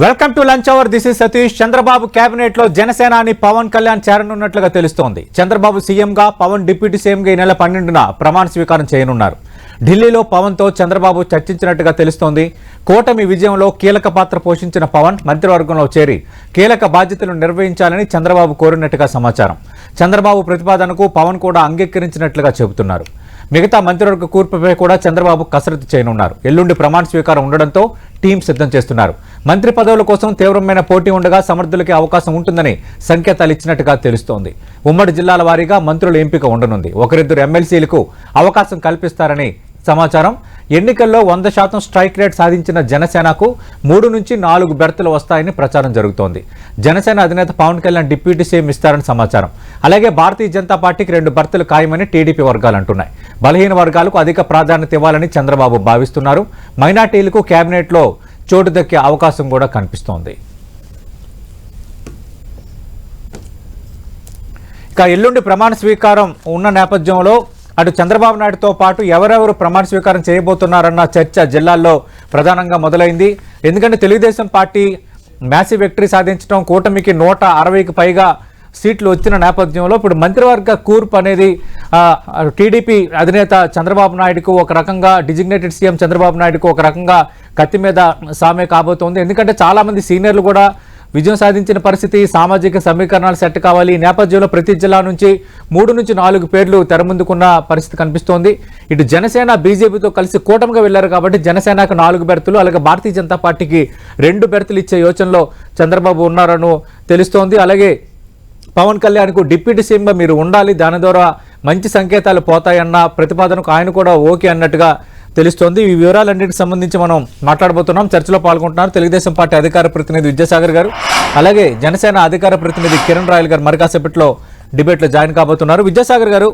Welcome to lunch hour. This is Satish. Chandrababu కేబినెట్లో జనసేనాని పవన్ కళ్యాణ్ చేరనున్నట్లుగా తెలుస్తోంది. చంద్రబాబు సీఎంగా పవన్ డిప్యూటీ సీఎంగా ఈ నెల పన్నెండున ప్రమాణ స్వీకారం చేయనున్నారు. ఢిల్లీలో పవన్తో చంద్రబాబు చర్చించినట్టుగా తెలుస్తోంది. కూటమి విజయంలో కీలక పాత్ర పోషించిన పవన్ మంత్రివర్గంలో చేరి కీలక బాధ్యతలు నిర్వహించాలని చంద్రబాబు కోరినట్టుగా సమాచారం. చంద్రబాబు ప్రతిపాదనకు పవన్ కూడా అంగీకరించినట్లుగా చెబుతున్నారు. మిగతా మంత్రివర్గ కూర్పుపై కూడా చంద్రబాబు కసరత్తు చేయనున్నారు. ఎల్లుండి ప్రమాణ స్వీకారం ఉండడంతో టీం సిద్ధం చేస్తున్నారు. మంత్రి పదవుల కోసం తీవ్రమైన పోటీ ఉండగా సమర్థులకి అవకాశం ఉంటుందని సంకేతాలు ఇచ్చినట్టుగా తెలుస్తోంది. ఉమ్మడి జిల్లాల వారీగా మంత్రుల ఎంపిక ఉండనుంది. ఒకరిద్దరు ఎమ్మెల్సీలకు అవకాశం కల్పిస్తారని సమాచారం. ఎన్నికల్లో వంద శాతం స్ట్రైక్ రేట్ సాధించిన జనసేనకు మూడు నుంచి నాలుగు బెర్తలు వస్తాయని ప్రచారం జరుగుతోంది. జనసేన అధినేత పవన్ కళ్యాణ్ డిప్యూటీ సీఎం ఇస్తారని సమాచారం. అలాగే భారతీయ జనతా పార్టీకి రెండు బెర్తలు ఖాయమని టీడీపీ వర్గాలు అంటున్నాయి. బలహీన వర్గాలకు అధిక ప్రాధాన్యత ఇవ్వాలని చంద్రబాబు భావిస్తున్నారు. మైనార్టీలకు కేబినెట్లో చోటు దక్కే అవకాశం కూడా కనిపిస్తోంది. ఇక ఎల్లుండి ప్రమాణ స్వీకారం ఉన్న నేపథ్యంలో అటు చంద్రబాబు నాయుడుతో పాటు ఎవరెవరు ప్రమాణ స్వీకారం చేయబోతున్నారన్న చర్చ జిల్లాల్లో ప్రధానంగా మొదలైంది. ఎందుకంటే తెలుగుదేశం పార్టీ మ్యాసివ్ విక్టరీ సాధించడం కూటమికి నూట అరవైకి పైగా సీట్లు వచ్చిన నేపథ్యంలో ఇప్పుడు మంత్రివర్గ కూర్పు అనేది టీడీపీ అధినేత చంద్రబాబు నాయుడుకు ఒక రకంగా డిజిగ్నేటెడ్ సీఎం చంద్రబాబు నాయుడుకు ఒక రకంగా కత్తి మీద సామే కాబోతోంది. ఎందుకంటే చాలామంది సీనియర్లు కూడా విజయం సాధించిన పరిస్థితి సామాజిక సమీకరణాలు సెట్ కావాలి. ఈ నేపథ్యంలో ప్రతి జిల్లా నుంచి మూడు నుంచి నాలుగు పేర్లు తెరముందుకున్న పరిస్థితి కనిపిస్తోంది. ఇటు జనసేన బీజేపీతో కలిసి కూటమిగా వెళ్ళారు కాబట్టి జనసేనకు నాలుగు బెర్తులు అలాగే భారతీయ జనతా పార్టీకి రెండు బెర్తులు ఇచ్చే యోచనలో చంద్రబాబు ఉన్నారని తెలుస్తోంది. అలాగే పవన్ కళ్యాణ్కు డిప్యూటీ సీఎంగా మీరు ఉండాలి దాని ద్వారా మంచి సంకేతాలు పోతాయన్న ప్రతిపాదనకు ఆయన కూడా ఓకే అన్నట్టుగా తెలుస్తోంది. ఈ వివరాలన్నింటికి సంబంధించి మనం మాట్లాడబోతున్నాం. చర్చలో పాల్గొంటున్నారు తెలుగుదేశం పార్టీ అధికార ప్రతినిధి విద్యాసాగర్ గారు. అలాగే జనసేన అధికార ప్రతినిధి కిరణ్ రాయల్ గారు మరి కాసేపట్లో డిబేట్లో జాయిన్ కాబోతున్నారు. విద్యాసాగర్ గారు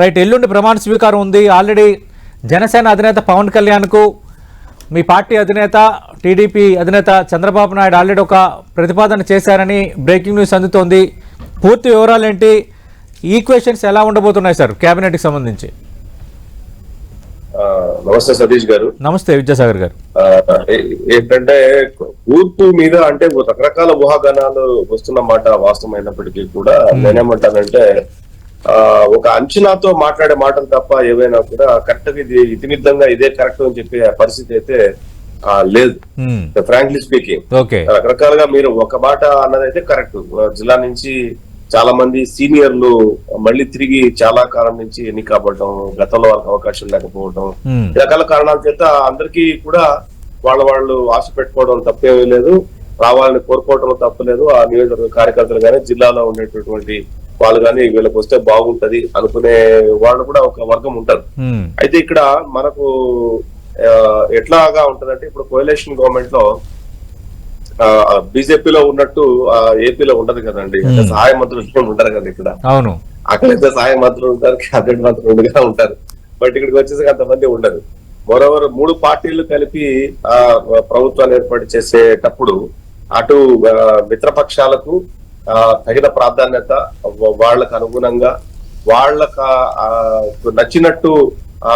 రైట్ ఎల్లుండి ప్రమాణ స్వీకారం ఉంది. ఆల్రెడీ జనసేన అధినేత పవన్ కళ్యాణ్కు మీ పార్టీ అధినేత టీడీపీ అధినేత చంద్రబాబు నాయుడు ఆల్రెడీ ఒక ప్రతిపాదన చేశారని బ్రేకింగ్ న్యూస్ అందుతోంది. పూర్తి వివరాలు ఏంటి ఈక్వేషన్స్ ఎలా ఉండబోతున్నాయి సార్ కేబినెట్కి సంబంధించి? నమస్తే సతీష్ గారు. నమస్తే విద్యాసాగర్ గారు. ఏంటంటే కూర్పు మీద అంటే రకరకాల ఊహాగానాలు వస్తున్న మాట వాస్తవమైనప్పటికీ కూడా నేనేమంటానంటే ఆ, ఒక అంచనాతో మాట్లాడే మాటలు తప్ప ఏవైనా కూడా కరెక్ట్గా ఇది ఇతిమిద్దంగా ఇదే కరెక్ట్ అని చెప్పే పరిస్థితి అయితే లేదు. ఫ్రాంక్లీ స్పీకింగ్ ఓకే రకరకాలుగా మీరు ఒక మాట అన్నదైతే కరెక్ట్. జిల్లా నుంచి చాలా మంది సీనియర్లు మళ్ళీ తిరిగి చాలా కాలం నుంచి ఎన్నిక అవ్వడం గతంలో వాళ్ళకి అవకాశం లేకపోవడం రకాల కారణాల చేత అందరికీ కూడా వాళ్ళ వాళ్ళు ఆశ పెట్టుకోవడం తప్పేమీ లేదు రావాలని కోరుకోవడం తప్పలేదు. ఆ నియోజకవర్గ కార్యకర్తలు కానీ జిల్లాలో ఉండేటటువంటి వాళ్ళు కానీ వీళ్ళకి వస్తే బాగుంటది అనుకునే వాళ్ళు కూడా ఒక వర్గం ఉంటారు. అయితే ఇక్కడ మనకు ఎట్లాగా ఉంటదంటే ఇప్పుడు కోయలేషన్ గవర్నమెంట్లో బీజేపీలో ఉన్నట్టు ఏపీలో ఉండదు కదండి. సహాయ మంత్రులు ఉండరు కదా ఇక్కడ. అవును. అక్కడైతే సహాయ మంత్రులు ఉంటారు క్యాబినెట్ మంత్రులు ఉండగా ఉంటారు. బట్ ఇక్కడికి వచ్చేసరికి అంతమంది ఉండరు. మరోవర్ మూడు పార్టీలు కలిపి ఆ ప్రభుత్వాన్ని ఏర్పాటు చేసేటప్పుడు అటు మిత్రపక్షాలకు ఆ, తగిన ప్రాధాన్యత వాళ్ళకు అనుగుణంగా వాళ్ళకు ఆ, నచ్చినట్టు ఆ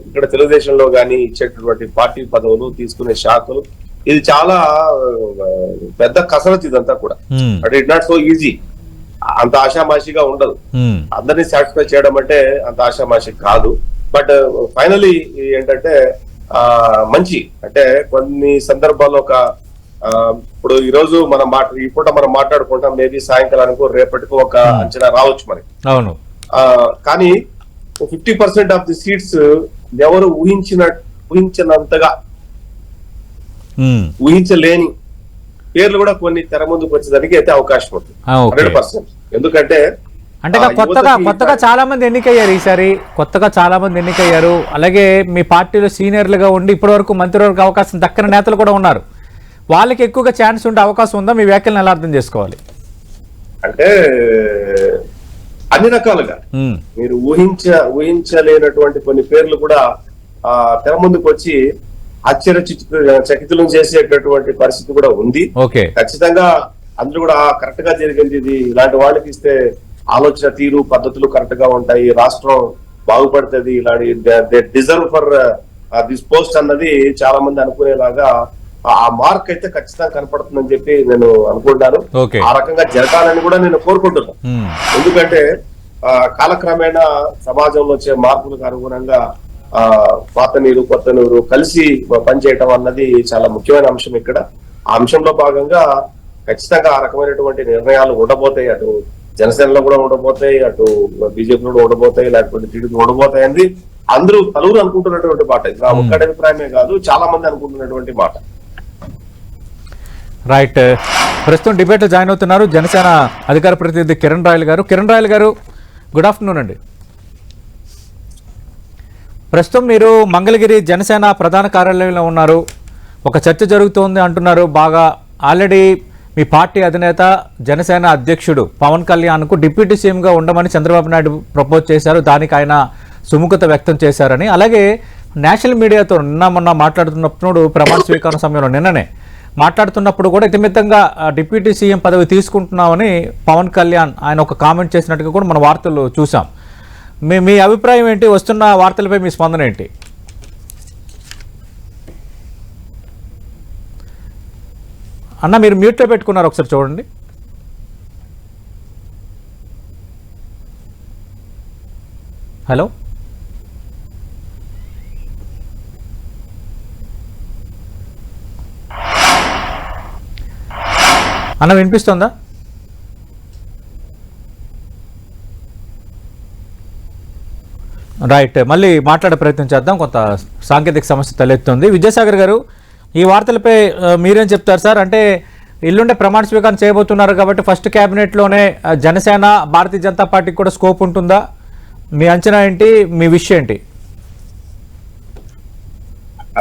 ఇక్కడ తెలుగుదేశంలో గాని ఇచ్చేటటువంటి పార్టీ పదవులు తీసుకునే శాఖలు ఇది చాలా పెద్ద కసరత్ ఇదంతా కూడా. అంటే ఇట్ నాట్ సో ఈజీ అంత ఆషామాషిగా ఉండదు. అందరినీ సాటిస్ఫై చేయడం అంటే అంత ఆషామాషి కాదు బట్ ఫైనలీ ఏంటంటే ఆ మంచి అంటే కొన్ని సందర్భాల్లో ఒక ఇప్పుడు ఈ రోజు మనం మాట ఈ పూట మనం మాట్లాడుకుంటాం మేబీ సాయంకాలానికి రేపటికి ఒక అంచనా రావచ్చు మరి అవును ఆ, కానీ fifty percent of the seats ఎవరు ఊహించిన ఊహించినంతగా. ఊహించలేని పేర్లు కూడా కొన్ని తెర ముందుకు వచ్చేదానికి అయితే అవకాశం ఉంటుంది హండ్రెడ్ పర్సెంట్. ఎందుకంటే అంటే కొత్తగా కొత్తగా చాలా మంది ఎన్నికయ్యారు ఈసారి. కొత్తగా చాలా మంది ఎన్నికయ్యారు. అలాగే మీ పార్టీలో సీనియర్లుగా ఉండి ఇప్పటివరకు మంత్రివర్గ అవకాశం దక్కని నేతలు కూడా ఉన్నారు. వాళ్ళకి ఎక్కువగా ఛాన్స్ ఉండే అవకాశం ఉందా? మీ వ్యాఖ్యలను ఎలా అర్థం చేసుకోవాలి? అంటే అన్ని రకాలుగా. మ్మ్. మీరు ఊహించ ఊహించలేనటువంటి కొన్ని పేర్లు కూడా తెర ముందుకు వచ్చి ఆశ్చర్య చకితులను చేసేటటువంటి పరిస్థితి కూడా ఉంది. ఓకే. ఖచ్చితంగా అందరూ కూడా కరెక్ట్గా జరిగింది ఇది. ఇలాంటి వాళ్ళకి ఇస్తే ఆలోచన తీరు పద్ధతులు కరెక్ట్గా ఉంటాయి. రాష్ట్రం బాగుపడుతుంది. ఇలాంటి డిజర్వ్ ఫర్ దిస్ పోస్ట్ అన్నది చాలా మంది అనుకునేలాగా ఆ మార్క్ అయితే ఖచ్చితంగా కనపడుతుందని చెప్పి నేను అనుకుంటాను. ఆ రకంగా జరగాలని కూడా నేను కోరుకుంటున్నాను. ఉమ్, ఎందుకంటే ఆ, కాలక్రమేణా సమాజంలో వచ్చే మార్పులకు అనుగుణంగా పాత నీరు కొత్త నీరు కలిసి పనిచేయటం అన్నది చాలా ముఖ్యమైన అంశం ఇక్కడ. ఆ అంశంలో భాగంగా ఖచ్చితంగా ఆ రకమైనటువంటి నిర్ణయాలు ఉండబోతాయి. అటు జనసేనలో కూడా ఉండబోతాయి అటు బీజేపీలో కూడా ఉండబోతాయి లేకపోతే టీడీపీ ఉండబోతాయి అనేది అందరూ పలువురు అనుకుంటున్నటువంటి మాట. ఇది నా ఒక్కడి అభిప్రాయమే కాదు చాలా మంది అనుకుంటున్నటువంటి మాట. రైట్. ప్రస్తుతం డిబేట్లో జాయిన్ అవుతున్నారు జనసేన అధికార ప్రతినిధి కిరణ్ రాయల్ గారు. కిరణ్ రాయల్ గారు గుడ్ ఆఫ్టర్నూన్ అండి. ప్రస్తుతం మీరు మంగళగిరి జనసేన ప్రధాన కార్యాలయంలో ఉన్నారు. ఒక చర్చ జరుగుతోంది అంటున్నారు. బాగా ఆల్రెడీ మీ పార్టీ అధినేత జనసేన అధ్యక్షుడు పవన్ కళ్యాణ్కు డిప్యూటీ సీఎంగా ఉండమని చంద్రబాబు నాయుడు ప్రపోజ్ చేశారు. దానికి ఆయన సుముఖత వ్యక్తం చేశారని. అలాగే నేషనల్ మీడియాతో నిన్న మొన్న మాట్లాడుతున్నప్పుడు ప్రమాణ స్వీకారం సమయంలో నిన్ననే మాట్లాడుతున్నప్పుడు కూడా ఇతిమిత్తంగా డిప్యూటీ సీఎం పదవి తీసుకుంటున్నామని పవన్ కళ్యాణ్ ఆయన ఒక కామెంట్ చేసినట్టుగా కూడా మన వార్తలు చూసాం మీ మీ అభిప్రాయం ఏంటి? వస్తున్న వార్తలపై మీ స్పందన ఏంటి? అన్న మీరు మ్యూట్లో పెట్టుకున్నారు ఒకసారి చూడండి. హలో? అన్న వినిపిస్తుందా? రైట్ మళ్ళీ మాట్లాడే ప్రయత్నం చేద్దాం. కొంత సాంకేతిక సమస్య తలెత్తుంది. విద్యాసాగర్ గారు ఈ వార్తలపై మీరేం చెప్తారు సార్? అంటే ఇల్లుండే ప్రమాణ స్వీకారం చేయబోతున్నారు కాబట్టి ఫస్ట్ క్యాబినెట్లోనే జనసేన భారతీయ జనతా పార్టీకి కూడా స్కోప్ ఉంటుందా? మీ అంచనా ఏంటి? మీ విషయం ఏంటి?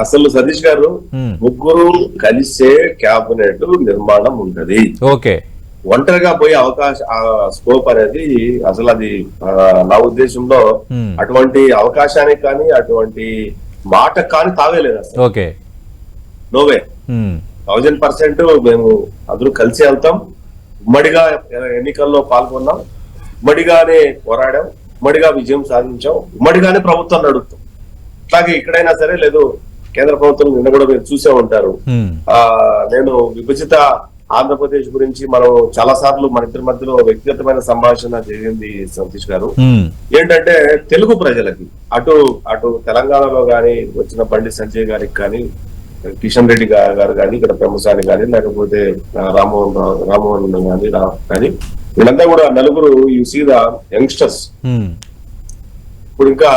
అసలు సతీష్ గారు Hmm. ముగ్గురు కలిసే క్యాబినెట్ నిర్మాణం ఉంటది. ఓకే. ఒంటరిగా పోయే అవకాశం ఆ స్కోప్ అనేది అసలు అది నా ఉద్దేశంలో Hmm. అటువంటి అవకాశానికి కానీ అటువంటి మాట కానీ తావేలేదు అసలు. Okay. No way um, thousand percent మేము అందరూ కలిసి వెళ్తాం. ఉమ్మడిగా ఎన్నికల్లో పాల్గొన్నాం. ఉమ్మడిగానే పోరాడాం. ఉమ్మడిగా విజయం సాధించాం. ఉమ్మడిగానే ప్రభుత్వం నడుపుతాం. అట్లాగే ఇక్కడైనా సరే లేదు కేంద్ర ప్రభుత్వం నిన్న కూడా మీరు చూసే ఉంటారు. ఉమ్, ఆ నేను విభజిత ఆంధ్రప్రదేశ్ గురించి మనం చాలా సార్లు మన ఇద్దరి మధ్యలో వ్యక్తిగతమైన సంభాషణ జరిగింది సతీష్ గారు. ఏంటంటే తెలుగు ప్రజలకి అటు అటు తెలంగాణలో గాని వచ్చిన బండి సంజయ్ గారికి కానీ కిషన్ రెడ్డి గారు కానీ ఇక్కడ పెమ్మసాని కానీ లేకపోతే రామ్మోహన్ రామ్మోహన్ కానీ రా కానీ వీళ్ళంతా కూడా నలుగురు యు సీ ద యంగ్స్టర్స్ ఇప్పుడు ఇంకా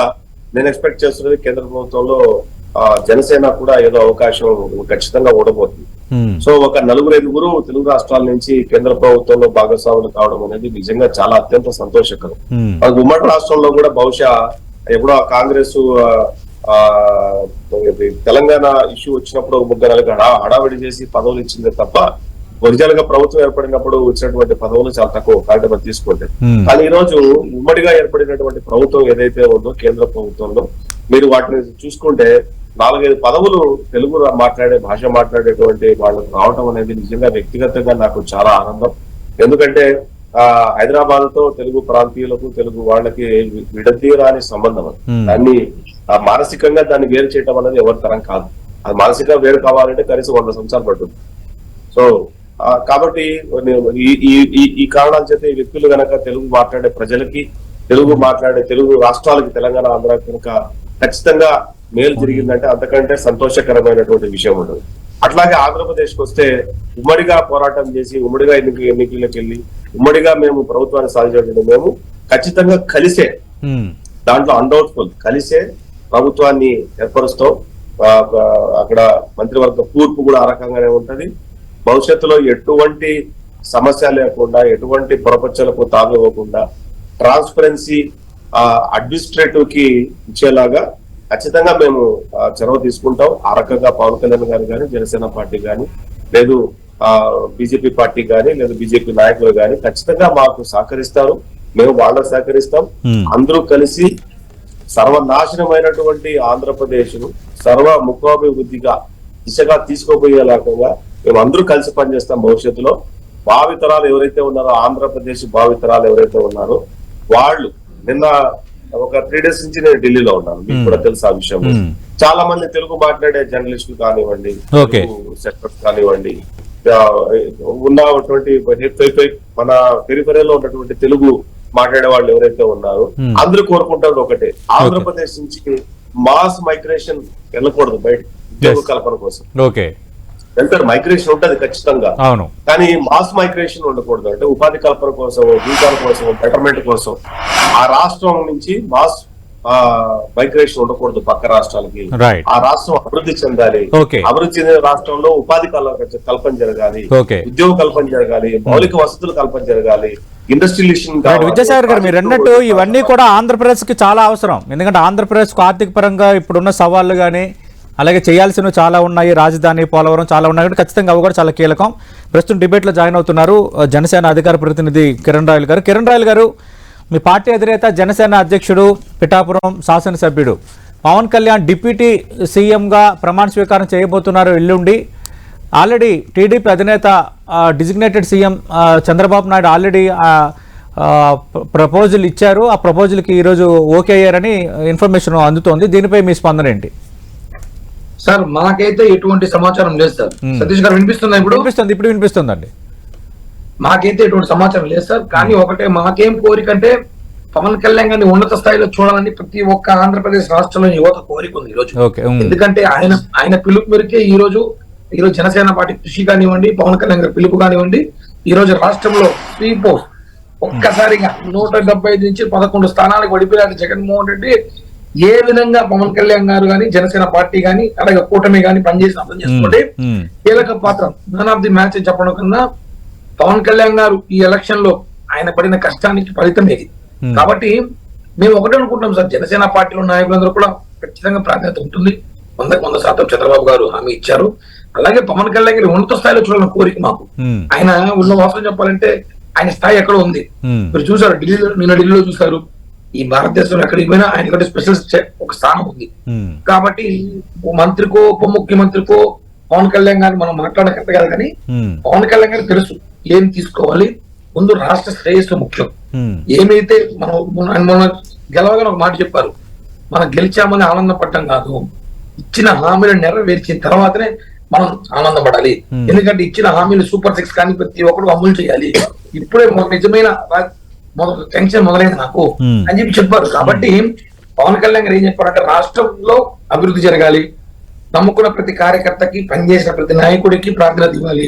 నేను ఎక్స్పెక్ట్ చేస్తున్నది కేంద్ర ప్రభుత్వంలో ఆ, జనసేన కూడా ఏదో అవకాశం ఖచ్చితంగా ఉండబోతుంది ఉమ్, సో ఒక నలుగురు ఐదుగురు తెలుగు రాష్ట్రాల నుంచి కేంద్ర ప్రభుత్వంలో భాగస్వాములు కావడం అనేది నిజంగా చాలా అత్యంత సంతోషకరం. మనకు ఉమ్మడి రాష్ట్రంలో కూడా బహుశా ఎప్పుడో ఆ కాంగ్రెస్ తెలంగాణ ఇష్యూ వచ్చినప్పుడు ముగ్గురు హడా- హడావిడి చేసి పదవులు ఇచ్చిందే తప్ప ఒరిజినల్గా ప్రభుత్వం ఏర్పడినప్పుడు వచ్చినటువంటి పదవులు చాలా తక్కువ కాబట్టి మనం తీసుకుంటే ఉమ్, కానీ ఈ రోజు ఉమ్మడిగా ఏర్పడినటువంటి ప్రభుత్వం ఏదైతే ఉందో కేంద్ర ప్రభుత్వంలో మీరు వాటిని చూసుకుంటే నాలుగైదు పదవులు తెలుగు మాట్లాడే భాష మాట్లాడేటువంటి వాళ్ళకు రావటం అనేది నిజంగా వ్యక్తిగతంగా నాకు చాలా ఆనందం. ఎందుకంటే ఆ హైదరాబాద్తో తెలుగు ప్రాంతీయులకు తెలుగు వాళ్ళకి వి- విడదీయరాని సంబంధం అది. దాన్ని మానసికంగా దాన్ని వేరు చేయటం అనేది ఎవరి తరం కాదు. అది మానసికంగా వేరు కావాలంటే కనీసం వంద సంవత్సరాలు పడుతుంది. సో కాబట్టి ఈ కారణాల చేత ఈ వ్యక్తులు గనక తెలుగు మాట్లాడే ప్రజలకి తెలుగు మాట్లాడే తెలుగు రాష్ట్రాలకి తెలంగాణ ఆంధ్ర కనుక ఖచ్చితంగా మేలు జరిగిందంటే అంతకంటే సంతోషకరమైనటువంటి విషయం ఉండదు అట్లాగే ఆంధ్రప్రదేశ్కి వస్తే ఉమ్మడిగా పోరాటం చేసి ఉమ్మడిగా ఎన్నిక ఎన్నికలకు వెళ్ళి ఉమ్మడిగా మేము ప్రభుత్వాన్ని సాధించడం మేము ఖచ్చితంగా కలిసే దాంట్లో అన్డౌట్ఫుల్ కలిసే ప్రభుత్వాన్ని ఏర్పరుస్తాం. అక్కడ మంత్రివర్గ కూర్పు కూడా ఆ రకంగానే ఉంటది. భవిష్యత్తులో ఎటువంటి సమస్య లేకుండా ఎటువంటి పొరపచ్చలకు తావివ్వకుండా ట్రాన్స్పరెన్సీ అడ్మినిస్ట్రేటివ్కి ఇచ్చేలాగా ఖచ్చితంగా మేము చొరవ తీసుకుంటాం. ఆ రకంగా పవన్ కళ్యాణ్ గారు కానీ జనసేన పార్టీ కానీ లేదు బీజేపీ పార్టీ కానీ లేదా బీజేపీ నాయకులు కానీ ఖచ్చితంగా మాకు సహకరిస్తారు. మేము వాళ్ళకు సహకరిస్తాం. అందరూ కలిసి సర్వనాశనమైనటువంటి ఆంధ్రప్రదేశ్ను సర్వ ముఖాభివృద్ధిగా దిశగా తీసుకోబోయేలాగా మేము అందరూ కలిసి పనిచేస్తాం భవిష్యత్తులో. భావితరాలు ఎవరైతే ఉన్నారో ఆంధ్రప్రదేశ్ భావితరాలు ఎవరైతే ఉన్నారో వాళ్ళు నిన్న ఒక త్రీ డేస్ నుంచి నేను ఢిల్లీలో ఉన్నాను మీకు కూడా తెలుసు ఆ విషయం. చాలా మంది తెలుగు మాట్లాడే జర్నలిస్టులు కానివ్వండి. సెక్టర్స్ కానివ్వండి ఉన్నటువంటి మన పెరిఫెరలో ఉన్నటువంటి తెలుగు మాట్లాడే వాళ్ళు ఎవరైతే ఉన్నారో. అందరూ కోరుకుంటారు ఒకటే ఆంధ్రప్రదేశ్ నుంచి మాస్ మైగ్రేషన్ వెళ్ళకూడదు బయట ఉద్యోగ. కల్పన కోసం వెళ్తారు మైగ్రేషన్ ఉంటది ఖచ్చితంగా. అవును. కానీ మాస్ మైగ్రేషన్ ఉండకూడదు. అంటే ఉపాధి కల్పన కోసం జీతాల కోసం బెటర్మెంట్ కోసం ఆ రాష్ట్రం నుంచి మాస్ మైగ్రేషన్ ఉండకూడదు పక్క రాష్ట్రాలకి. ఆ రాష్ట్రం అభివృద్ధి చెందాలి. అభివృద్ధి చెందిన రాష్ట్రంలో ఉపాధి కల- కల్పన జరగాలి. ఉద్యోగ కల్పన జరగాలి. మౌలిక వసతులు కల్పన జరగాలి. విద్యాసాగర్ గారు మీరు అన్నట్టు ఇవన్నీ కూడా ఆంధ్రప్రదేశ్కి చాలా అవసరం. ఎందుకంటే ఆంధ్రప్రదేశ్కు ఆర్థిక పరంగా ఇప్పుడున్న సవాళ్ళు కానీ అలాగే చేయాల్సినవి చాలా ఉన్నాయి. రాజధాని పోలవరం చాలా ఉన్నాయి. కాబట్టి ఖచ్చితంగా అవి కూడా చాలా కీలకం. ప్రస్తుతం డిబేట్లో జాయిన్ అవుతున్నారు జనసేన అధికార ప్రతినిధి కిరణ్ రాయల్ గారు. కిరణ్ రాయల్ గారు మీ పార్టీ అధినేత జనసేన అధ్యక్షుడు పిఠాపురం శాసనసభ్యుడు. పవన్ కళ్యాణ్ డిప్యూటీ సీఎంగా ప్రమాణ స్వీకారం చేయబోతున్నారు ఎల్లుండి. ఆల్రెడీ టీడీపీ అధినేత designated CM Chandrababu Naidu already proposal ఇచ్చారు. ఆ ప్రపోజల్కి ఈరోజు ఓకే అయ్యారని ఇన్ఫర్మేషన్ అందుతోంది. దీనిపై మీ స్పందన ఏంటి? సార్ మాకైతే ఎటువంటి సమాచారం లేదు సార్. సతీష్ గారు వినిపిస్తుందా ఇప్పుడు? వినిపిస్తుంది ఇప్పుడు వినిపిస్తుందండి. మాకైతే ఎటువంటి సమాచారం లేదు సార్. కానీ ఒకటే మాకేం కోరిక అంటే పవన్ కళ్యాణ్ గారిని ఉన్నత స్థాయిలో చూడాలని ప్రతి ఒక్క ఆంధ్రప్రదేశ్ రాష్ట్రంలో యువత కోరిక ఉంది ఈ రోజు. ఎందుకంటే ఆయన ఆయన పిలుపు మేరకే ఈ రోజు ఈ రోజు జనసేన పార్టీ కృషి కానివ్వండి పవన్ కళ్యాణ్ గారి పిలుపు కానివ్వండి ఈ రోజు రాష్ట్రంలో స్వీప్ ఒక్కసారిగా నూట డెబ్బై ఐదు నుంచి పదకొండు స్థానాలకు పడిపోయారు జగన్మోహన్ రెడ్డి ఏ విధంగా పవన్ కళ్యాణ్ గారు గాని జనసేన పార్టీ గాని అలాగే కూటమి గాని పనిచేసి అర్థం చేసుకోండి ఉమ్. కీలక పాత్ర మ్యాన్ ఆఫ్ ది మ్యాచ్ చెప్పడం కన్నా పవన్ కళ్యాణ్ గారు ఈ ఎలక్షన్లో ఆయన పడిన కష్టానికి ఫలితం ఇది Hmm. కాబట్టి మేము ఒకటే అనుకుంటాం సార్ జనసేన పార్టీలో నాయకులందరూ కూడా ఖచ్చితంగా ప్రాధాన్యత ఉంటుంది వందకు వంద శాతం చంద్రబాబు గారు హామీ ఇచ్చారు అలాగే పవన్ కళ్యాణ్ గారి ఉన్నత స్థాయిలో చూడాలని కోరిక మాకు. ఆయన ఉన్న వాస్తవం చెప్పాలంటే ఆయన స్థాయి ఎక్కడ ఉంది. మీరు చూసారు ఢిల్లీలో నిన్న ఢిల్లీలో చూసారు ఈ భారతదేశంలో ఎక్కడికి పోయినా ఆయనకంటే స్పెషల్ ఒక స్థానం ఉంది ఉమ్. కాబట్టి మంత్రికో ఉప ముఖ్యమంత్రికో పవన్ కళ్యాణ్ గారిని మనం కాదు కానీ ఉమ్. పవన్ కళ్యాణ్ గారికి తెలుసు ఏం తీసుకోవాలి ముందు రాష్ట్ర శ్రేయస్సు ముఖ్యం ఉమ్. ఏమైతే మనం మొన్న- మొన్న గెలవగానే ఒక మాట చెప్పారు మనం గెలిచామని ఆనందపడటం కాదు ఇచ్చిన హామీలను నెరవేర్చిన తర్వాతనే మనం ఆనందపడాలి Hmm. ఎందుకంటే ఇచ్చిన హామీలు సూపర్ సిక్స్ కానీ ప్రతి ఒక్కరు అమలు చేయాలి ఇప్పుడే నిజమైన టెన్షన్ మొదలైంది నాకు. అని చెప్పి చెప్పారు. కాబట్టి పవన్ కళ్యాణ్ గారు ఏం చెప్పారంటే రాష్ట్రంలో అభివృద్ధి జరగాలి. నమ్ముకున్న ప్రతి కార్యకర్తకి పనిచేసిన ప్రతి నాయకుడికి ప్రాధాన్యత ఇవ్వాలి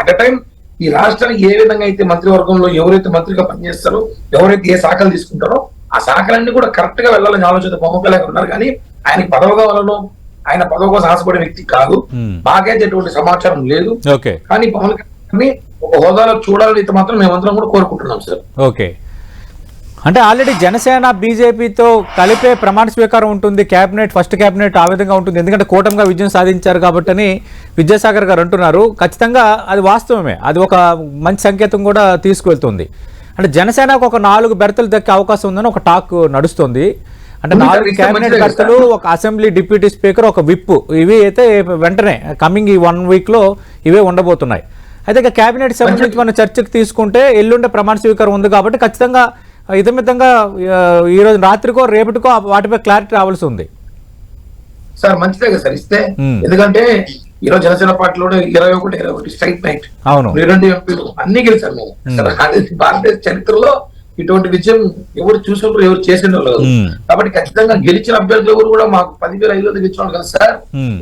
అట్ టైం ఈ రాష్ట్రానికి ఏ విధంగా అయితే మంత్రివర్గంలో ఎవరైతే మంత్రిగా పనిచేస్తారో ఎవరైతే ఏ శాఖలు తీసుకుంటారో ఆ శాఖలన్నీ కూడా కరెక్ట్గా వెళ్ళాలని ఆలోచన పవన్ కళ్యాణ్ ఉన్నారు. కానీ ఆయన పదవి కావాలనో ఆయన పదవి కోసం ఆశపడే వ్యక్తి కాదు. మాకైతే ఎటువంటి సమాచారం లేదు. కానీ పవన్ కళ్యాణ్ ఒక హోదాలో చూడాలని అయితే మాత్రం మేమందరం కూడా కోరుకుంటున్నాం సార్. ఓకే. అంటే ఆల్రెడీ జనసేన బీజేపీతో కలిపే ప్రమాణ స్వీకారం ఉంటుంది. క్యాబినెట్ ఫస్ట్ క్యాబినెట్ ఆ విధంగా ఉంటుంది. ఎందుకంటే కూటమిగా విజయం సాధించారు కాబట్టని విద్యాసాగర్ గారు అంటున్నారు. ఖచ్చితంగా అది వాస్తవమే. అది ఒక మంచి సంకేతం కూడా తీసుకువెళ్తుంది. అంటే జనసేనకు ఒక నాలుగు బెర్తలు దక్కే అవకాశం ఉందని ఒక టాక్ నడుస్తుంది. అంటే నాలుగు మంచిదే బెర్తలు ఒక అసెంబ్లీ డిప్యూటీ స్పీకర్ ఒక విప్ ఇవి అయితే వెంటనే కమింగ్ ఈ వన్ వీక్లో ఇవే ఉండబోతున్నాయి. అయితే ఇక కేబినెట్ సంబంధించి మనం చర్చకు తీసుకుంటే ఎల్లుండే ప్రమాణ స్వీకారం ఉంది కాబట్టి ఖచ్చితంగా ఇదమితంగా ఆ, ఈ రోజు రాత్రికో రేపటికో వాటిపై క్లారిటీ రావాల్సి ఉంది. సార్ మంచిదే కదా సార్ ఇస్తే. ఎందుకంటే ఈ రోజు జనసేన పార్టీలో ఇరవై ఒకటి ఇరవై ఒకటి స్ట్రైక్ నైట్ అవును. రెండు ఎంపీలు అన్ని గెలిచారు మేము భారతదేశ చరిత్రలో ఇటువంటి విజయం ఎవరు చూసినప్పుడు ఎవరు Hmm. కాబట్టి ఖచ్చితంగా గెలిచిన అభ్యర్థులు ఎవరు కూడా మాకు పదివేల ఐదు వేలు గెలిచిన వాళ్ళు కదా సార్.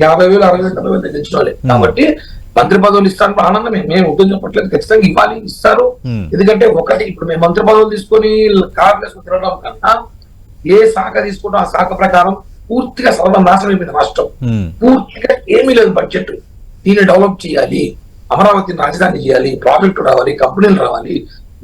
యాభై వేలు అరవై వేలు డెబ్బై వేలు గెలిచిన వాళ్ళే కాబట్టి మంత్రి పదవులు ఇస్తాను ఆనందమే. మేము ఉంటుంది చెప్పట్లేదు ఖచ్చితంగా ఇవ్వాలి ఇస్తారు. Hmm. ఎందుకంటే ఒకటి ఇప్పుడు మేము మంత్రి పదవులు తీసుకొని వేసుకుని తిరగడం కన్నా ఏ శాఖ తీసుకుంటాం ఆ శాఖ ప్రకారం పూర్తిగా సర్వనాశనం అయిపోయింది రాష్ట్రం. ఉమ్, పూర్తిగా ఏమీ లేదు బడ్జెట్ దీన్ని డెవలప్ చేయాలి అమరావతిని రాజధాని చేయాలి ప్రాజెక్టు రావాలి కంపెనీలు రావాలి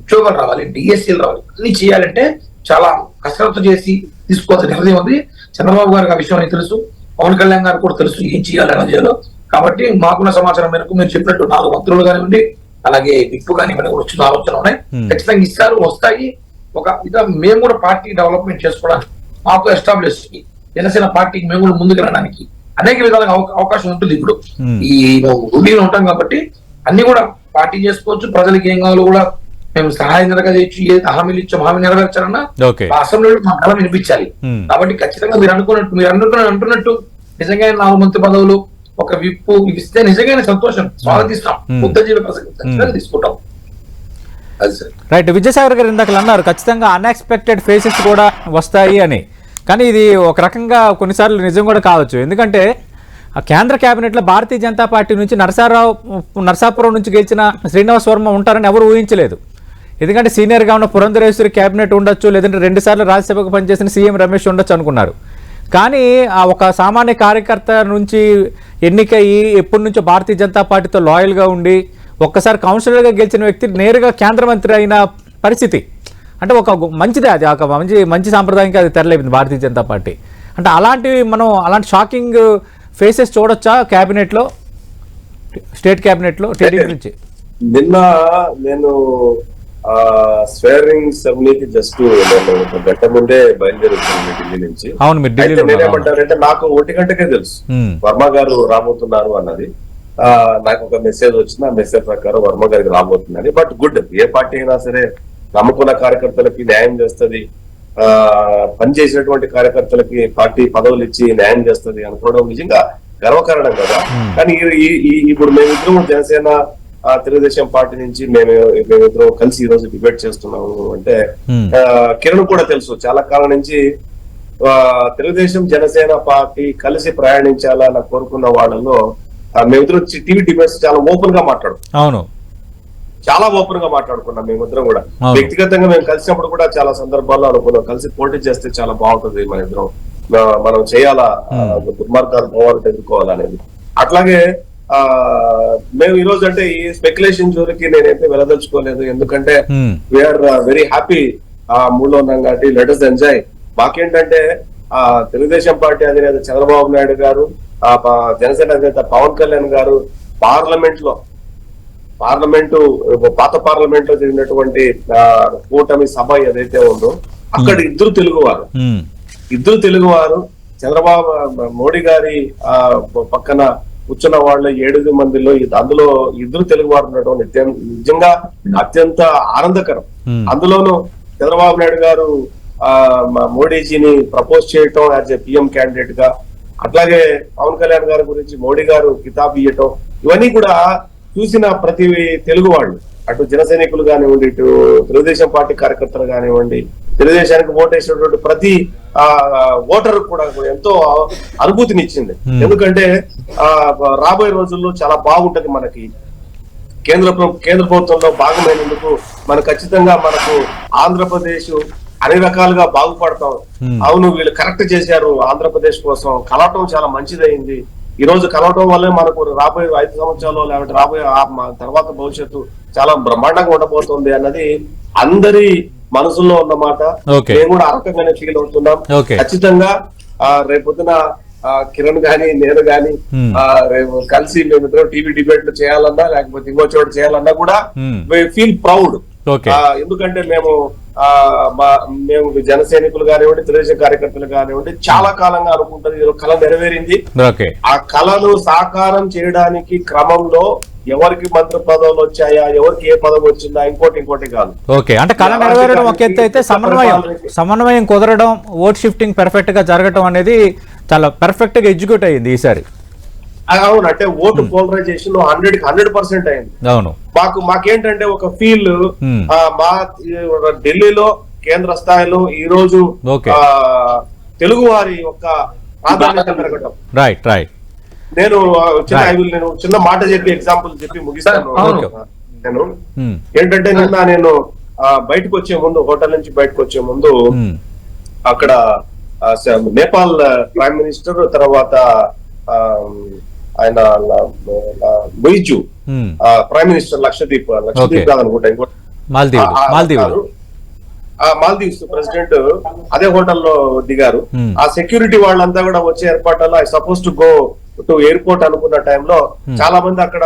ఉద్యోగాలు రావాలి డిఎస్సీలు రావాలి అన్ని చేయాలంటే చాలా కసరత్తు చేసి తీసుకోవాల్సిన నిర్ణయం ఉంది. చంద్రబాబు గారికి ఆ విషయం తెలుసు పవన్ కళ్యాణ్ గారు కూడా తెలుసు ఏం చేయాలి ఎలా చేయాలో కాబట్టి మాకున్న సమాచారం మేరకు మీరు చెప్పినట్టు నాలుగు మంత్రులు కానివ్వండి అలాగే విప్పు కానివ్వండి కూడా వచ్చిన ఆలోచన ఉన్నాయి. Hmm. ఖచ్చితంగా ఇస్తారు వస్తాయి. ఒక ఇక మేము కూడా పార్టీ డెవలప్మెంట్ చేసుకోవడానికి మాకు ఎస్టాబ్లిష్ జనసేన పార్టీకి మేము కూడా ముందుకు వెళ్ళడానికి అనేక విధాలుగా అవ- అవకాశం ఉంటుంది ఇప్పుడు. Hmm. ఈ రూఢీలో ఉంటాం కాబట్టి అన్ని కూడా పార్టీ చేసుకోవచ్చు ప్రజలకు ఏం కావాలో కూడా మేము సహాయం జరగజేయచ్చు ఏ హామీలు ఇచ్చాం హామీ నెరవేర్చాలన్నా అసెంబ్లీలో మా కళ వినిపించాలి. Hmm. కాబట్టి ఖచ్చితంగా మీరు అనుకున్నట్టు మీరు అనుకున్న అంటున్నట్టు నిజంగా నాలుగు మంత్రి పదవులు ఒక విప్పు ఇస్తే నిజంగానే సంతోషం. స్వాగతిస్తాం. Hmm. బుద్ధ జీవి ప్రసంగం. తీసుకుంటాం. అది సార్. రైట్ విద్యాసాగర్ గారు ఇందాక అన్నారు ఖచ్చితంగా అన్ఎక్స్పెక్టెడ్ ఫేసెస్ కూడా వస్తాయి అని. కానీ ఇది ఒక రకంగా కొన్నిసార్లు నిజం కూడా కావచ్చు. ఎందుకంటే ఆ కేంద్ర కేబినెట్లో భారతీయ జనతా పార్టీ నుంచి నరసారావు నరసాపురం నుంచి గెలిచిన శ్రీనివాస్ వర్మ ఉంటారని ఎవరు ఊహించలేదు. ఎందుకంటే సీనియర్గా ఉన్న పురంధరేశ్వరి కేబినెట్ ఉండొచ్చు లేదంటే రెండుసార్లు రాజ్యసభకు పనిచేసిన సీఎం రమేష్ ఉండొచ్చు అనుకున్నారు. కానీ ఆ ఒక సామాన్య కార్యకర్త నుంచి ఎన్నికయ్యి ఎప్పటి నుంచో భారతీయ జనతా పార్టీతో లాయల్గా ఉండి ఒక్కసారి కౌన్సిలర్గా గెలిచిన వ్యక్తి నేరుగా కేంద్ర మంత్రి అయిన పరిస్థితి. అంటే ఒక మంచిదే అది ఒక మంచి మంచి సాంప్రదాయంగా అది తెరలేపింది భారతీయ జనతా పార్టీ. అంటే అలాంటివి మనం అలాంటి షాకింగ్ ఫేసెస్ చూడొచ్చా క్యాబినెట్లో? స్టేట్ క్యాబినెట్లో టీడీపీ నుంచి? నిన్న నేను ఆ స్వేరింగ్ సెరమనీకి జస్ట్ గంట ముందే బయలుదేరి వచ్చాను ఢిల్లీ నుంచి. అవును మీరు. నేనేమంటానంటే నాకు ఒంటి గంటకే తెలుసు. వర్మ గారు రాబోతున్నారు అన్నది. ఆ నాకు ఒక మెసేజ్ వచ్చింది. ఆ మెసేజ్ ప్రకారం వర్మ గారికి రాబోతుందని. బట్ గుడ్ ఏ పార్టీ అయినా సరే నమ్ముకున్న కార్యకర్తలకి న్యాయం చేస్తది. ఆ పనిచేసినటువంటి కార్యకర్తలకి పార్టీ పదవులు ఇచ్చి న్యాయం చేస్తది అనుకోవడం నిజంగా గర్వకారణం కదా. కానీ ఇప్పుడు మేమిద్దరం జనసేన ఆ, తెలుగుదేశం పార్టీ నుంచి మేము మేమిద్దరం కలిసి ఈ రోజు డిబేట్ చేస్తున్నాము అంటే కిరణ్ కూడా తెలుసు. చాలా కాలం నుంచి తెలుగుదేశం జనసేన పార్టీ కలిసి ప్రయాణించాలని కోరుకున్న వాళ్ళలో మేమిద్దరం టీవీ డిబేట్స్ చాలా ఓపెన్గా మాట్లాడు అవును. చాలా ఓపెన్గా మాట్లాడుకున్నాం మేమిద్దరం కూడా. వ్యక్తిగతంగా మేము కలిసినప్పుడు కూడా చాలా సందర్భాల్లో అనుకున్నాం. కలిసి పోటీ చేస్తే చాలా బాగుంటుంది మన ఇద్దరం. మనం చేయాలా? దుర్మార్గాలు పోవాలంటే ఎదుర్కోవాలనేది. అట్లాగే మేము ఈ రోజు అంటే ఈ స్పెక్యులేషన్ జోలికి నేనైతే వెళ్ళదలుచుకోలేదు. ఎందుకంటే వీఆర్ వెరీ హ్యాపీ ఆ మూడ్లో ఉన్నాం కాబట్టి లెటర్స్ ఎంజాయ్ మాకేంటంటే ఆ తెలుగుదేశం పార్టీ అధినేత చంద్రబాబు నాయుడు గారు ఆ జనసేన అధినేత పవన్ కళ్యాణ్ గారు పార్లమెంట్లో పార్లమెంటు పాత పార్లమెంట్లో జరిగినటువంటి ఆ, కూటమి సభ ఏదైతే ఉందో అక్కడ ఇద్దరు తెలుగువారు. ఉమ్, ఇద్దరు తెలుగువారు చంద్రబాబు మోడీ గారి ఆ పక్కన కూర్చున్న వాళ్ళ ఏడుగురు మందిలో అందులో ఇద్దరు తెలుగు వారు ఉండడం నిజంగా అత్యంత ఆనందకరం. అందులోనూ చంద్రబాబు నాయుడు గారు ఆ మోడీజీని ప్రపోజ్ చేయటం యాజ్ ఏ పిఎం క్యాండిడేట్గా అట్లాగే పవన్ కళ్యాణ్ గారి గురించి మోడీ గారు కితాబ్ ఇవ్వటం ఇవన్నీ కూడా చూసిన ప్రతి తెలుగు వాళ్ళు అటు జన సైనికులు కానివ్వండి ఇటు తెలుగుదేశం పార్టీ కార్యకర్తలు కానివ్వండి తెలుగుదేశానికి ఓటేసినటువంటి ప్రతి ఆ ఓటర్ కూడా ఎంతో అనుభూతినిచ్చింది. Hmm. ఎందుకంటే ఆ రాబోయే రోజుల్లో చాలా బాగుంటది మనకి. కేంద్ర కేంద్ర ప్రభుత్వంలో భాగమైనందుకు మన ఖచ్చితంగా మనకు ఆంధ్రప్రదేశ్ అన్ని రకాలుగా బాగుపడతాం. Hmm. అవును వీళ్ళు కరెక్ట్ చేశారు. ఆంధ్రప్రదేశ్ కోసం కలవటం చాలా మంచిదైంది ఈ రోజు కలవటం వల్లే మనకు రాబోయే ఐదు సంవత్సరాలు లేకపోతే రాబోయే తర్వాత భవిష్యత్తు చాలా బ్రహ్మాండంగా ఉండబోతుంది అన్నది అందరి మనసులో ఉన్న మాట Okay. మేము కూడా ఆ రకంగానే ఫీల్ అవుతున్నాం. ఖచ్చితంగా ఆ రేపొద్దున కిరణ్ గాని నేను గాని. ఆ, రేపు కలిసి మేమిద్దరం టీవీ డిబేట్లు చేయాలన్నా లేకపోతే ఇంకో చోట చేయాలన్నా కూడా. ఫీల్ ప్రౌడ్ ఎందుకంటే మేము ఆ మా మేము జన సైనికులు కానివ్వండి తెలుగుదేశం కార్యకర్తలు కానివ్వండి చాలా కాలంగా అనుకుంటుంది కళ నెరవేరింది ఆ కళను సాకారం చేయడానికి క్రమంలో ఎవరికి మంత్రి పదవులు వచ్చాయా ఎవరికి ఏ పదవి వచ్చిందా ఇంకోటి ఇంకోటి కాదు. ఓకే. అంటే కళ నెరవేరడం ఒక ఎత్తు అయితే సమన్వయం. సమన్వయం కుదరడం ఓట్ షిఫ్టింగ్ పర్ఫెక్ట్గా జరగటం అనేది చాలా పర్ఫెక్ట్గా ఎగ్జిక్యూట్ అయ్యింది ఈసారి. అవును. అంటే ఓటు పోలరైజేషన్ హండ్రెడ్కి హండ్రెడ్ పర్సెంట్ అయింది. అవును. మాకు మాకేంటంటే ఒక ఫీల్ Hmm. మా ఢిల్లీలో కేంద్ర స్థాయిలో ఈ రోజు తెలుగు వారి యొక్క ప్రాధాన్యత పెరగటం. రైట్ రైట్ నేను చిన్న. I will నేను చిన్న మాట చెప్పి ఎగ్జాంపుల్ చెప్పి ముగిస్తాను. నేను ఏంటంటే నిన్న నేను బయటకు వచ్చే ముందు హోటల్ నుంచి బయటకు వచ్చే ముందు అక్కడ ఆ, స- నేపాల్ ప్రైమ్ మినిస్టర్ తర్వాత ఆయన మొయిజు ప్రైమ్ మినిస్టర్ లక్షదీప్. లక్షదీప్ కాదనుకుంటా ఇంకోటి మాల్దీవ్స్ ప్రెసిడెంట్ అదే హోటల్లో దిగారు. Hmm. ఆ సెక్యూరిటీ వాళ్ళంతా కూడా వచ్చే ఏర్పాట్లలో I suppose to go airport అనుకున్న టైంలో చాలా మంది అక్కడ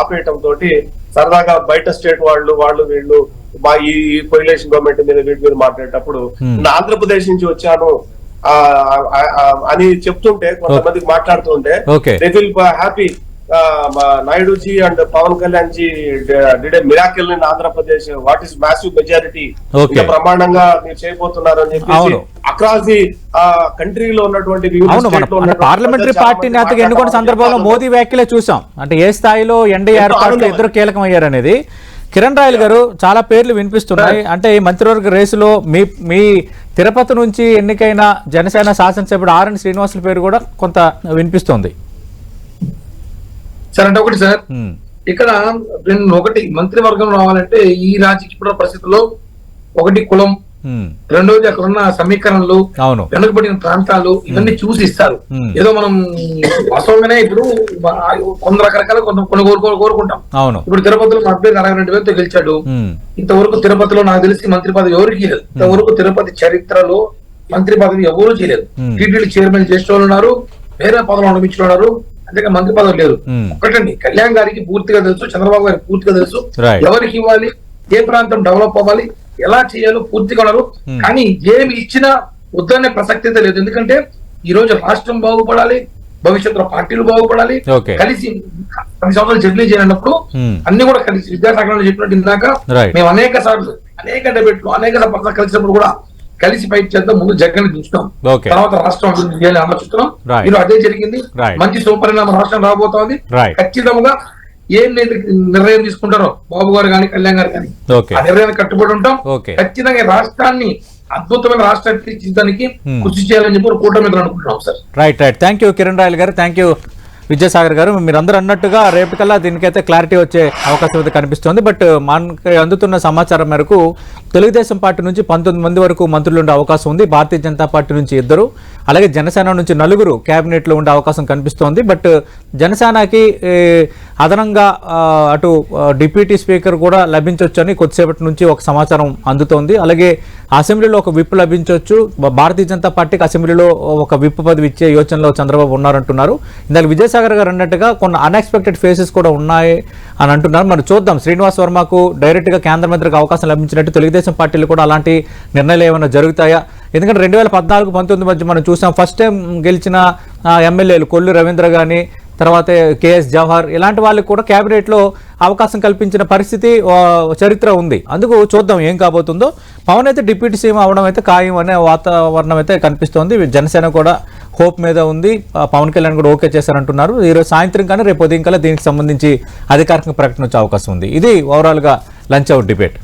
ఆపేయటం తోటి సరదాగా బయట స్టేట్ వాళ్ళు వాళ్ళు వీళ్ళు మా ఈ కొయిలేషన్ గవర్నమెంట్ మీద వీటి మీద మాట్లాడేటప్పుడు Hmm. నేను ఆంధ్రప్రదేశ్ నుంచి వచ్చాను అని చెప్తుంటే కొంతమందికి మాట్లాడుతుంటే. They will happy Naidu G and Pawan Kalyan G did miracle in Andhra Pradesh what is massive majority. బ్రహ్మాండంగా మీరు చేయబోతున్నారు అని చెప్పేసి అవును. అక్రాస్ ది కంట్రీలో ఉన్నటువంటి పార్లమెంటరీ పార్టీ నేతగా ఎన్నుకున్న సందర్భంలో మోదీ వ్యాఖ్యలే చూసాం. అంటే ఏ స్థాయిలో ఎన్డీఏ ఏర్పాట్లు ఆనందం. ఇద్దరు కీలకం అయ్యారనేది కిరణ్ రాయల్ గారు చాలా పేర్లు వినిపిస్తున్నాయి. అంటే ఈ మంత్రివర్గ రేసులో మీ మీ తిరుపతి నుంచి ఎన్నికైన జనసేన శాసనసభ్యుడు ఆర్ఎన్ శ్రీనివాసుల పేరు కూడా కొంత వినిపిస్తోంది. సార్ అంటే ఒకటి సార్ ఇక్కడ రెండు ఒకటి మంత్రివర్గం రావాలంటే ఈ రాజకీయ పరిస్థితుల్లో ఒకటి కులం రెండోది అక్కడ ఉన్న సమీకరణలు వెనుకబడిన ప్రాంతాలు ఇవన్నీ చూసి ఇస్తారు. ఏదో మనం వాస్తవంగానే ఇప్పుడు కొంత రకరకాల కొంత కొన్ని కోరుకో కోరుకుంటాం. ఇప్పుడు తిరుపతిలో మా అభ్యర్థి అరవై రెండు వేలతో గెలిచాడు ఇంతవరకు తిరుపతిలో నాకు తెలిసి మంత్రి పదవి ఎవరికి లేదు ఇంతవరకు తిరుపతి చరిత్రలో మంత్రి పదవి ఎవరు చేయలేదు. టీటీడీ చైర్మన్ చేసిన వాళ్ళు ఉన్నారు వేరే పదవులు అనుభవించిన ఉన్నారు. అంతేగా మంత్రి పదవి లేదు. ఒకటండి కళ్యాణ్ గారికి పూర్తిగా తెలుసు చంద్రబాబు గారికి పూర్తిగా తెలుసు. ఎవరికి ఇవ్వాలి ఏ ప్రాంతం డెవలప్ అవ్వాలి ఎలా చేయాలో పూర్తిగా ఉన్నారు. కానీ ఏమి ఇచ్చినా వద్దనే ప్రసక్తి అయితే లేదు ఎందుకంటే ఈ రోజు రాష్ట్రం బాగుపడాలి భవిష్యత్తులో పార్టీలు బాగుపడాలి. కలిసి పది సంవత్సరాలు జర్నీ చేయనప్పుడు. అన్ని కూడా కలిసి విద్యాశాఖలో చెప్పినట్టు ఇందాక. మేము అనేక సార్లు అనేక డెబేట్లు అనేక కలిసినప్పుడు కూడా కలిసి ఫైట్ చేద్దాం ముందు జగన్ Okay. తర్వాత రాష్ట్రం అభివృద్ధి చేయాలని ఆలోచిస్తున్నాం. మీరు అదే జరిగింది. మంచి సుపరిణామం రాష్ట్రం రాబోతోంది. ఖచ్చితంగా ఏం నిర్ణ- నిర్ణయం తీసుకుంటారో బాబు గారు కానీ కళ్యాణ్ గారు కానీ. ఆ నిర్ణయానికి కట్టుబడి ఉంటాం. ఖచ్చితంగా రాష్ట్రాన్ని అద్భుతమైన రాష్ట్రాన్ని తీర్చిదిద్దడానికి Hmm. కృషి చేయాలని చెప్పి కూటమి అనుకుంటున్నాం sir right right thank you Kiran Royal గారు థ్యాంక్ యూ విద్యాసాగర్ గారు మీరందరూ అన్నట్టుగా రేపటికల్లా దీనికైతే క్లారిటీ వచ్చే అవకాశం అయితే కనిపిస్తోంది బట్ మనకి అందుతున్న సమాచారం మేరకు తెలుగుదేశం పార్టీ నుంచి పంతొమ్మిది మంది వరకు మంత్రులు ఉండే అవకాశం ఉంది. భారతీయ జనతా పార్టీ నుంచి ఇద్దరు అలాగే జనసేన నుంచి నలుగురు క్యాబినెట్లో ఉండే అవకాశం కనిపిస్తోంది. బట్ జనసేనకి అదనంగా అటు డిప్యూటీ స్పీకర్ కూడా లభించవచ్చని కొద్దిసేపటి నుంచి ఒక సమాచారం అందుతోంది. అలాగే అసెంబ్లీలో ఒక విప్ లభించవచ్చు భారతీయ జనతా పార్టీకి అసెంబ్లీలో ఒక విప్ పదవి ఇచ్చే యోచనలో చంద్రబాబు ఉన్నారంటున్నారు. ఇందాక విజయసాగర్ గారు అన్నట్టుగా కొన్ని అన్ఎక్స్పెక్టెడ్ ఫేసెస్ కూడా ఉన్నాయి అని అంటున్నారు. మరి చూద్దాం. శ్రీనివాస్ వర్మకు డైరెక్ట్గా కేంద్ర మంత్రికి అవకాశం లభించినట్టు తెలుగుదేశం పార్టీలు కూడా అలాంటి నిర్ణయాలు ఏమైనా జరుగుతాయా? ఎందుకంటే రెండు వేల పద్నాలుగు పంతొమ్మిది మధ్య మనం చూసాం ఫస్ట్ టైం గెలిచిన ఎమ్మెల్యేలు కొల్లు రవీంద్ర కానీ తర్వాత కేఎస్ జవహర్ ఇలాంటి వాళ్ళకి కూడా క్యాబినెట్లో అవకాశం కల్పించిన పరిస్థితి చరిత్ర ఉంది. అందుకు చూద్దాం ఏం కాబోతుందో. పవన్ అయితే డిప్యూటీ సీఎం అవడం అయితే ఖాయం అనే వాతావరణం అయితే కనిపిస్తోంది. జనసేన కూడా హోప్ మీద ఉంది. పవన్ కళ్యాణ్ కూడా ఓకే చేశారంటున్నారు. ఈరోజు సాయంత్రం కానీ రేపు ఉదయం కల్లా దీనికి సంబంధించి అధికారిక ప్రకటన వచ్చే అవకాశం ఉంది. ఇది ఓవరాల్గా లంచ్ అవుట్ డిబేట్.